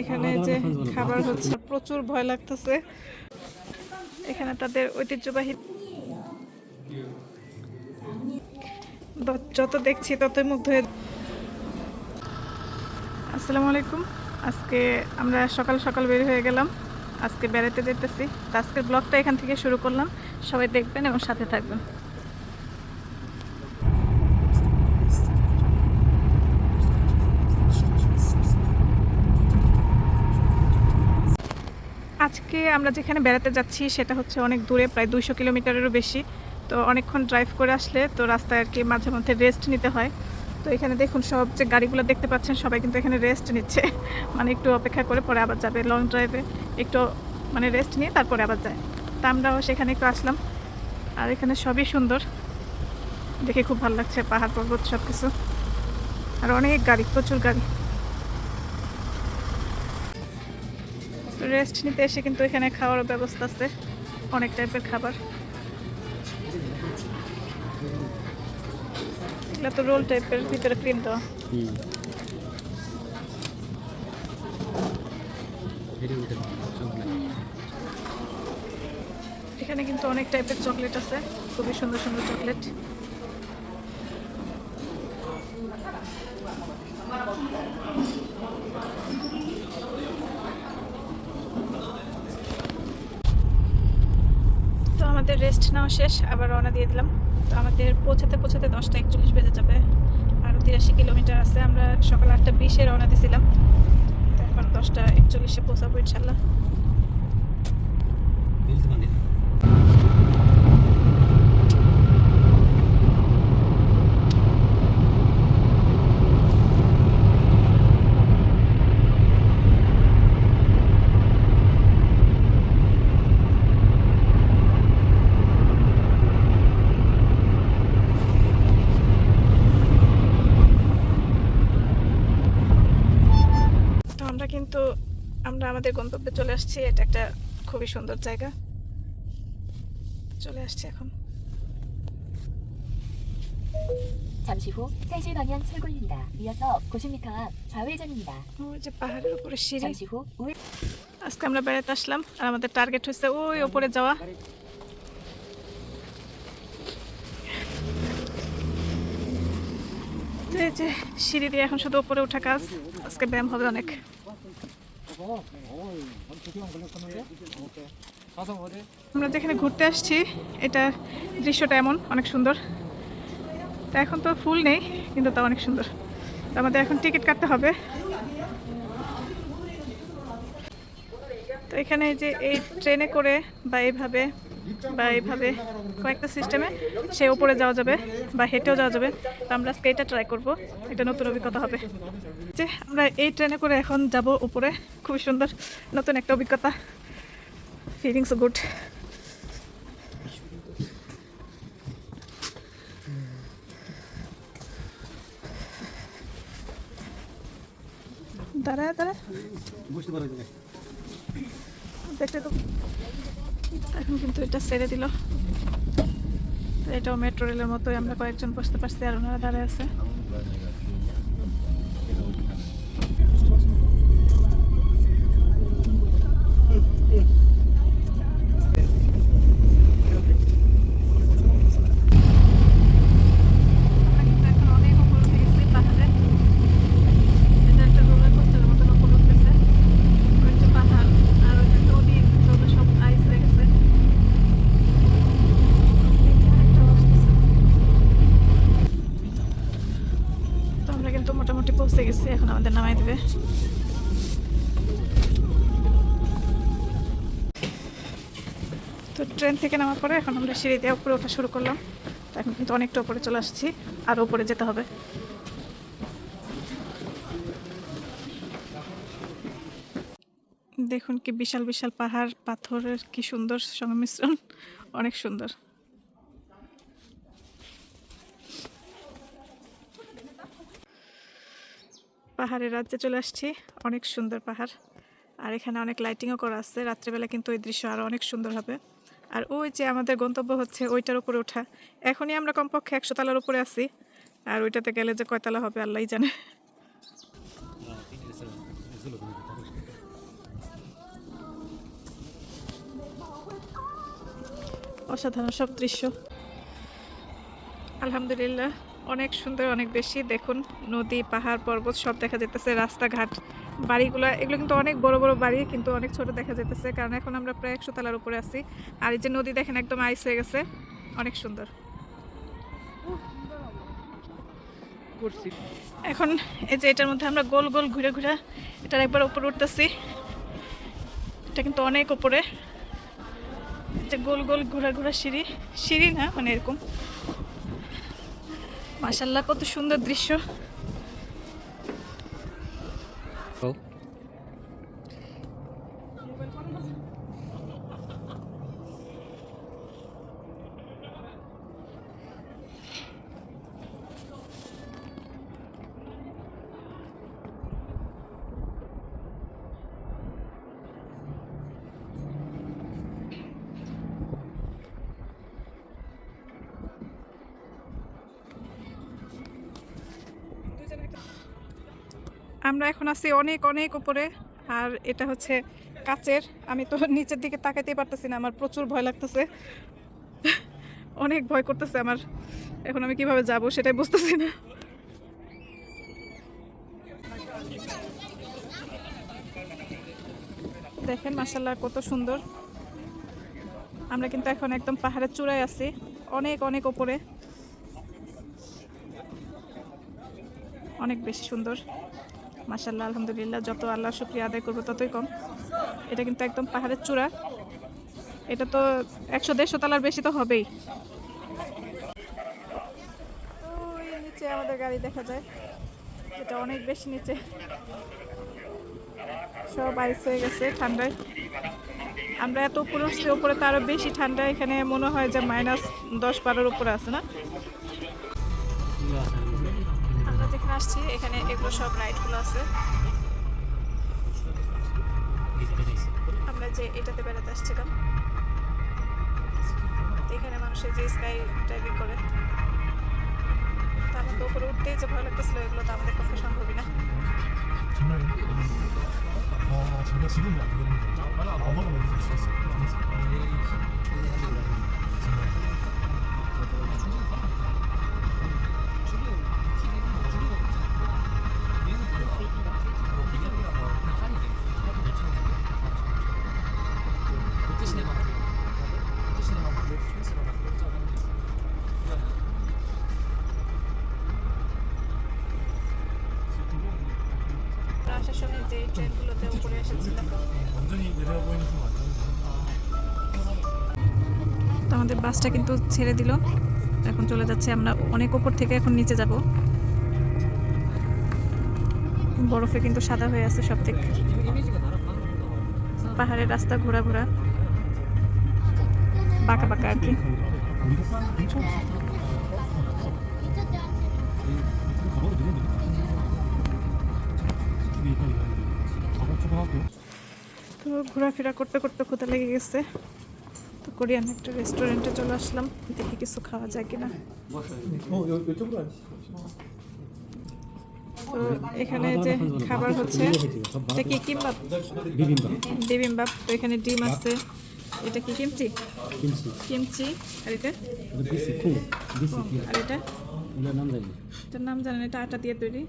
এখানে যে খাবার হচ্ছে প্রচুর ভয় লাগতেছে। এখানে তাদের ঐতিহ্যবাহী যত দেখছি ততই মুগ্ধ হয়ে আসসালামু আলাইকুম। আজকে আমরা সকাল সকাল বের হয়ে গেলাম। আজকে বেড়াতে যেতেছি তো আজকের ব্লগটা এখান থেকে শুরু করলাম। সবাই দেখবেন এবং সাথে থাকবেন। আজকে আমরা যেখানে বেড়াতে যাচ্ছি সেটা হচ্ছে অনেক দূরে, প্রায় দুইশো কিলোমিটারেরও বেশি। তো অনেকক্ষণ ড্রাইভ করে আসলে তো রাস্তায় আর কি মাঝে মধ্যে রেস্ট নিতে হয়। তো এখানে দেখুন সব যে গাড়িগুলো দেখতে পাচ্ছেন সবাই কিন্তু এখানে রেস্ট নিচ্ছে। মানে একটু অপেক্ষা করে পরে আবার যাবে লং ড্রাইভে একটু মানে রেস্ট নিয়ে তারপরে আবার যায়। তা আমরাও সেখানে একটু আসলাম। আর এখানে সবই সুন্দর। দেখে খুব ভালো লাগছে পাহাড় পর্বত সব কিছু আর অনেক গাড়ি, প্রচুর গাড়ি। রেস্ট নিতে এসে কিন্তু এখানে খাওয়ার ব্যবস্থা আছে অনেক টাইপের খাবার। এগুলো তো রোল টাইপের ভিতরে ক্রিম দেওয়া। এখানে কিন্তু অনেক টাইপের চকলেট আছে খুবই সুন্দর সুন্দর চকলেট তো আমাদের রেস্ট নেওয়া শেষ, আবার রওনা দিয়ে দিলাম। তো আমাদের পৌঁছাতে পৌঁছাতে দশটা একচল্লিশ বেজে যাবে। আরও তিরাশি কিলোমিটার আছে, আমরা সকাল আটটা বিশে রওনা দিয়েছিলাম এখন দশটা একচল্লিশে পৌঁছাবো ইনশাল্লাহ। কিন্তু আমরা আমাদের গন্তব্যে চলে আসছি এটা একটা খুবই সুন্দর জায়গা চলে আসছি এখন 잠시 후 세실 방향 출구입니다. 이어서 90m 앞 좌회전입니다. ওই যে পাহাড়ের উপরে সিঁড়ি 잠시 후 우회 আজকে আমরা বেড়াতে আসলাম আর আমাদের টার্গেট হচ্ছে ওই ওপরে যাওয়া তো এই যে সিঁড়ি দিয়ে এখন শুধু উপরে ওঠা কাজ আজকে ব্যায়াম হবে অনেক আমরা যেখানে ঘুরতে আসছি। এটা দৃশ্যটা এমন, অনেক সুন্দর। তা এখন তো ফুল নেই, কিন্তু তা অনেক সুন্দর। আমাদের এখন টিকিট কাটতে হবে। তো এখানে যে এই ট্রেনে করে বা এইভাবে বা এইভাবে কয়েকটা সিস্টেমে সে উপরে যাওয়া যাবে বা হেঁটেও যাওয়া যাবে। তো আমরা আজকে এটা ট্রাই করব। এটা নতুন অভিজ্ঞতা হবে। যে আমরা এই ট্রেনে করে এখন যাব উপরে। খুবই সুন্দর, নতুন একটা অভিজ্ঞতা। ফিলিংস গুড দাঁড়া দাঁড়া বুঝতে দেখতে তো এখন কিন্তু এটা ছেড়ে দিল। এটাও মেট্রো রেলের মতোই আমরা কয়েকজন বসতে পারছি আর ওনারা দাঁড়ায় আছে আমরা কিন্তু এখন অনেক উপরে উঠে গেছি পাহাড়ে। এটা একটা roller coaster এর মতন উপরে উঠতেছে। ওই যে পাহাড় আর ওই যে নদী যত সব আইস হয়ে গেছে এই যে আরেকটা আসতেছে। তো আমরা কিন্তু মোটামুটি পৌঁছে গেছি এখন আমাদের নামাই দিবে তো ট্রেন থেকে নামার পরে এখন আমরা সিঁড়ি দিয়ে উপরে ওঠা শুরু করলাম। তো এখন কিন্তু অনেকটা উপরে চলে আসছি আরও উপরে যেতে হবে। দেখুন কি বিশাল বিশাল পাহাড়, পাথরের কি সুন্দর সংমিশ্রণ, অনেক সুন্দর। পাহাড়ের রাজ্যে চলে আসছি, অনেক সুন্দর পাহাড়। আর এখানে অনেক লাইটিংও করা আছে, রাত্রেবেলা কিন্তু ওই দৃশ্য আরও অনেক সুন্দর হবে। আর ওই যে আমাদের গন্তব্য হচ্ছে ওইটার উপরে ওঠা। এখনই আমরা কমপক্ষে একশো তালার উপরে আছি। আর ওইটাতে গেলে যে কয়তলা হবে আল্লাহ জানে। অসাধারণ সব দৃশ্য। আলহামদুলিল্লাহ। অনেক সুন্দর অনেক বেশি। দেখুন নদী পাহাড় পর্বত সব দেখা যেতেছে রাস্তাঘাট বাড়িগুলো এগুলো কিন্তু অনেক বড় বড় বাড়ি কিন্তু অনেক ছোট দেখা যেতেছে কারণ এখন আমরা প্রায় একশো তলার উপরে আছি। আর এই যে নদী দেখেন একদম আইস হয়ে গেছে। অনেক সুন্দর। এখন এই যে এটার মধ্যে আমরা গোল গোল ঘুরে ঘুরে এটার একবার উপরে উঠতেছি। এটা কিন্তু অনেক উপরে। যে গোল গোল ঘোরা ঘোরা সিঁড়ি সিঁড়ি না মানে এরকম। মাসাল্লাহ কত সুন্দর দৃশ্য। আমরা এখন আছি অনেক অনেক উপরে। আর এটা হচ্ছে কাচের। আমি তো নিচের দিকে তাকাইতেই পারতেছি না, আমার প্রচুর ভয় লাগতেছে। অনেক ভয় করতেছে আমার। এখন আমি কীভাবে যাব সেটাই বুঝতেছি না। দেখেন মাসাল্লাহ কত সুন্দর। আমরা কিন্তু এখন একদম পাহাড়ের চূড়ায় আছি, অনেক অনেক উপরে। অনেক বেশি সুন্দর। মাসাল্লাহ আলহামদুলিল্লাহ, যত আল্লাহ শুক্রিয়া আদায় করব ততই কম। এটা কিন্তু একদম পাহাড়ের চূড়া। এটা তো একশো দেড়শো তলার বেশি তো হবেই। নিচে আমাদের গাড়ি দেখা যায়। এটা অনেক বেশি নিচে। সব আইস হয়ে গেছে ঠান্ডায়। আমরা এত উপরে উঠছি, উপরে তো আরও বেশি ঠান্ডা। এখানে মনে হয় যে মাইনাস দশ বারোর উপরে আছে না? আসছি, এখানে এগুলো সব রাইডগুলো আছে। আমরা যে এটাতে বেড়াতে আসছিলাম। এখানে মানুষের যে স্কাই ড্রাইভিং করে। তো আমার তো উপরে উঠতেই যে ভয় লাগতেছিল, এগুলো তো আমাদের পক্ষে সম্ভবই না। আমাদের বাসটা কিন্তু ছেড়ে দিল। এখন চলে যাচ্ছে আমরা অনেক ওপর থেকে, এখন নিচে যাব। বরফে কিন্তু সাদা হয়ে আছে সব থেকে পাহাড়ের রাস্তা ঘোরা ঘোরা। বাঁকা বাঁকা আর কি। তো ঘোরাফেরা করতে করতে ক্ষুদা লেগে গেছে। তো কোরিয়ান একটা রেস্টুরেন্টে চলে আসলাম দেখি কিছু খাওয়া যায় কিনা। তো এখানে যে খাবার হচ্ছে এটা কি তো এখানে ডিম আছে। এটা কি কিমচি? কিমচি। আর এটা? আর এটা? এটার নাম জানেন এটা আটা দিয়ে তৈরি।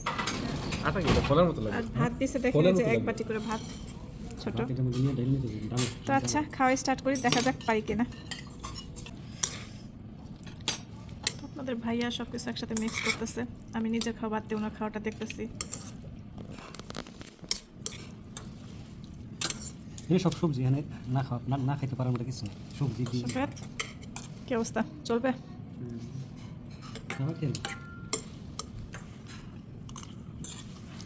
আটা কি? ফলের মতো লাগে। ভাত দিয়েছে দেখেন যে এক বাটি করে ভাত। ছোট। তো আচ্ছা খাওয়া স্টার্ট করি দেখা যাক পারি কিনা। আপনাদের ভাইয়া সব কিছু একসাথে মিক্স করতেছে। আমি নিজের খাওয়া বাদ দিয়ে ওনার খাওয়াটা দেখতেছি। সব সবজি এখানে না খাওয়া না খাইতে পারার মতো কিছু। সবজি কি অবস্থা? চলবে?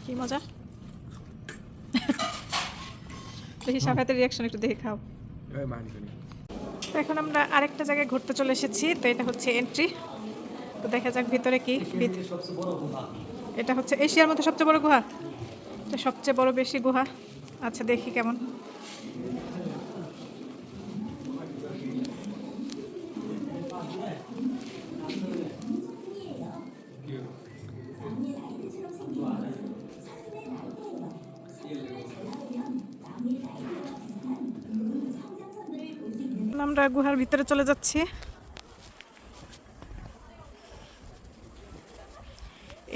কি মজা? দেখি সাফাতের রিয়াকশন একটু দেখে খাও। তো এখন আমরা আরেকটা জায়গায় ঘুরতে চলে এসেছি তো এটা হচ্ছে এন্ট্রি তো দেখা যাক ভিতরে কি এটা হচ্ছে এশিয়ার মধ্যে সবচেয়ে বড় গুহা। সবচেয়ে বড় বেশি গুহা। আচ্ছা দেখি কেমন। আমরা গুহার ভিতরে চলে যাচ্ছি।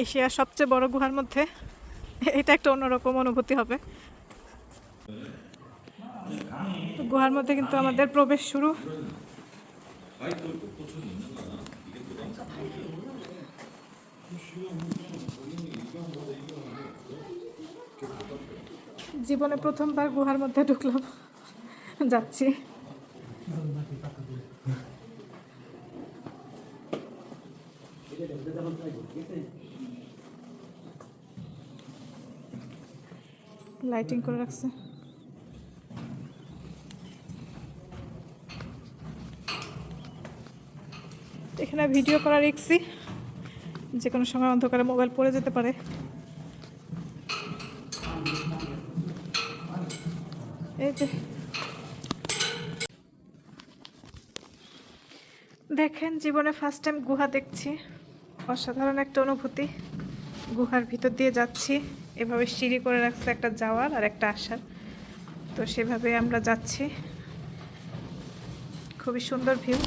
এশিয়ার সবচেয়ে বড় গুহার মধ্যে। এটা একটা অন্যরকম অনুভূতি হবে। গুহার মধ্যে কিন্তু আমাদের প্রবেশ শুরু। জীবনে প্রথমবার গুহার মধ্যে ঢুকলাম। যাচ্ছি। লাইটিং করে রাখছে। এখানে ভিডিও করা রেখছি যে কোনো সময় অন্ধকারে মোবাইল পড়ে যেতে পারে। এই যে। দেখেন, জীবনে ফার্স্ট টাইম গুহা দেখছি। অসাধারণ একটা অনুভূতি। গুহার ভিতর দিয়ে যাচ্ছি। এভাবে সিঁড়ি করে রাখছে একটা যাওয়ার আর একটা আসার। তো সেভাবে আমরা যাচ্ছি। খুবই সুন্দর ভিউ।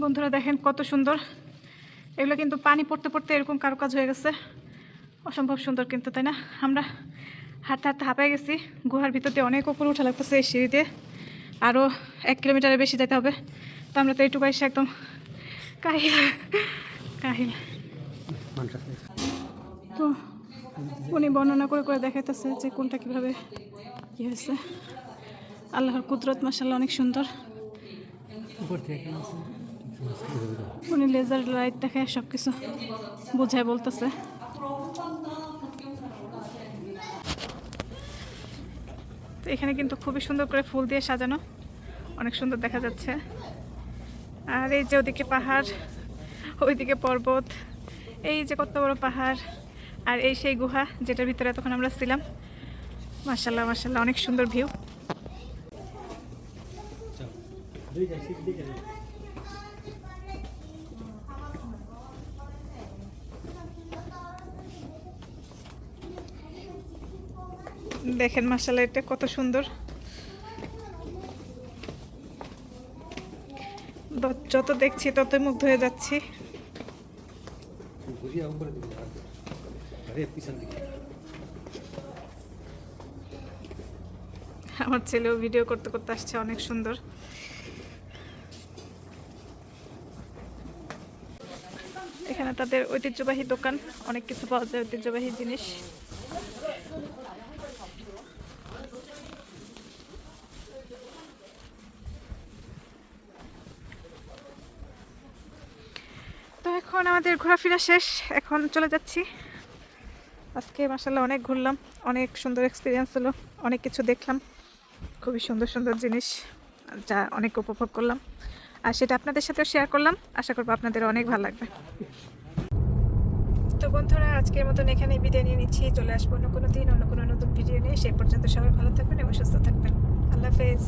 বন্ধুরা দেখেন কত সুন্দর। এগুলো কিন্তু পানি পড়তে পড়তে এরকম কারুকাজ হয়ে গেছে। অসম্ভব সুন্দর কিন্তু, তাই না? আমরা হাঁটতে হাঁটতে হাঁপায় গেছি। গুহার ভিতর দিয়ে অনেক উপরে উঠা লাগতেছে এই সিঁড়ি দিয়ে। আরও এক কিলোমিটারের বেশি যেতে হবে। তো আমরা তো এইটুকু এসে একদম কাহিল কাহিল। তো উনি বর্ণনা করে করে দেখাইতেছে যে কোনটা কীভাবে কী হয়েছে। আল্লাহর কুদরত মাসাল্লাহ অনেক সুন্দর। উনি লেজার লাইট দেখে সব কিছু বোঝায় বলতেছে। তো এখানে কিন্তু খুবই সুন্দর করে ফুল দিয়ে সাজানো। অনেক সুন্দর দেখা যাচ্ছে। আর এই যে ওদিকে পাহাড়, ওইদিকে পর্বত, এই যে কত বড় পাহাড়, আর এই সেই গুহা যেটার ভিতরে তখন আমরা ছিলাম। মাসাল্লাহ মাসাল্লাহ অনেক সুন্দর ভিউ। দেখেন মাসাল্লাহ এটা কত সুন্দর। যত দেখছি ততই মুগ্ধ হয়ে যাচ্ছি। আমার ছেলেও ভিডিও করতে করতে আসছে অনেক সুন্দর। এখানে তাদের ঐতিহ্যবাহী দোকান অনেক কিছু পাওয়া যায় ঐতিহ্যবাহী জিনিস তো এখন আমাদের ঘোরাফেরা শেষ, এখন চলে যাচ্ছি। আজকে মাসাল্লাহ অনেক ঘুরলাম, অনেক সুন্দর এক্সপিরিয়েন্স হলো, অনেক কিছু দেখলাম, খুবই সুন্দর সুন্দর জিনিস যা অনেক উপভোগ করলাম। আর সেটা আপনাদের সাথেও শেয়ার করলাম, আশা করব আপনাদের অনেক ভালো লাগবে। তো বন্ধুরা, আজকের মতন এখানে বিদায় নিয়ে নিচ্ছি, চলে আসব অন্য কোনো দিন, অন্য কোনো নতুন ভিডিও নিয়ে। সেই পর্যন্ত সবাই ভালো থাকবেন এবং সুস্থ থাকবেন। আল্লাহ হাফেজ।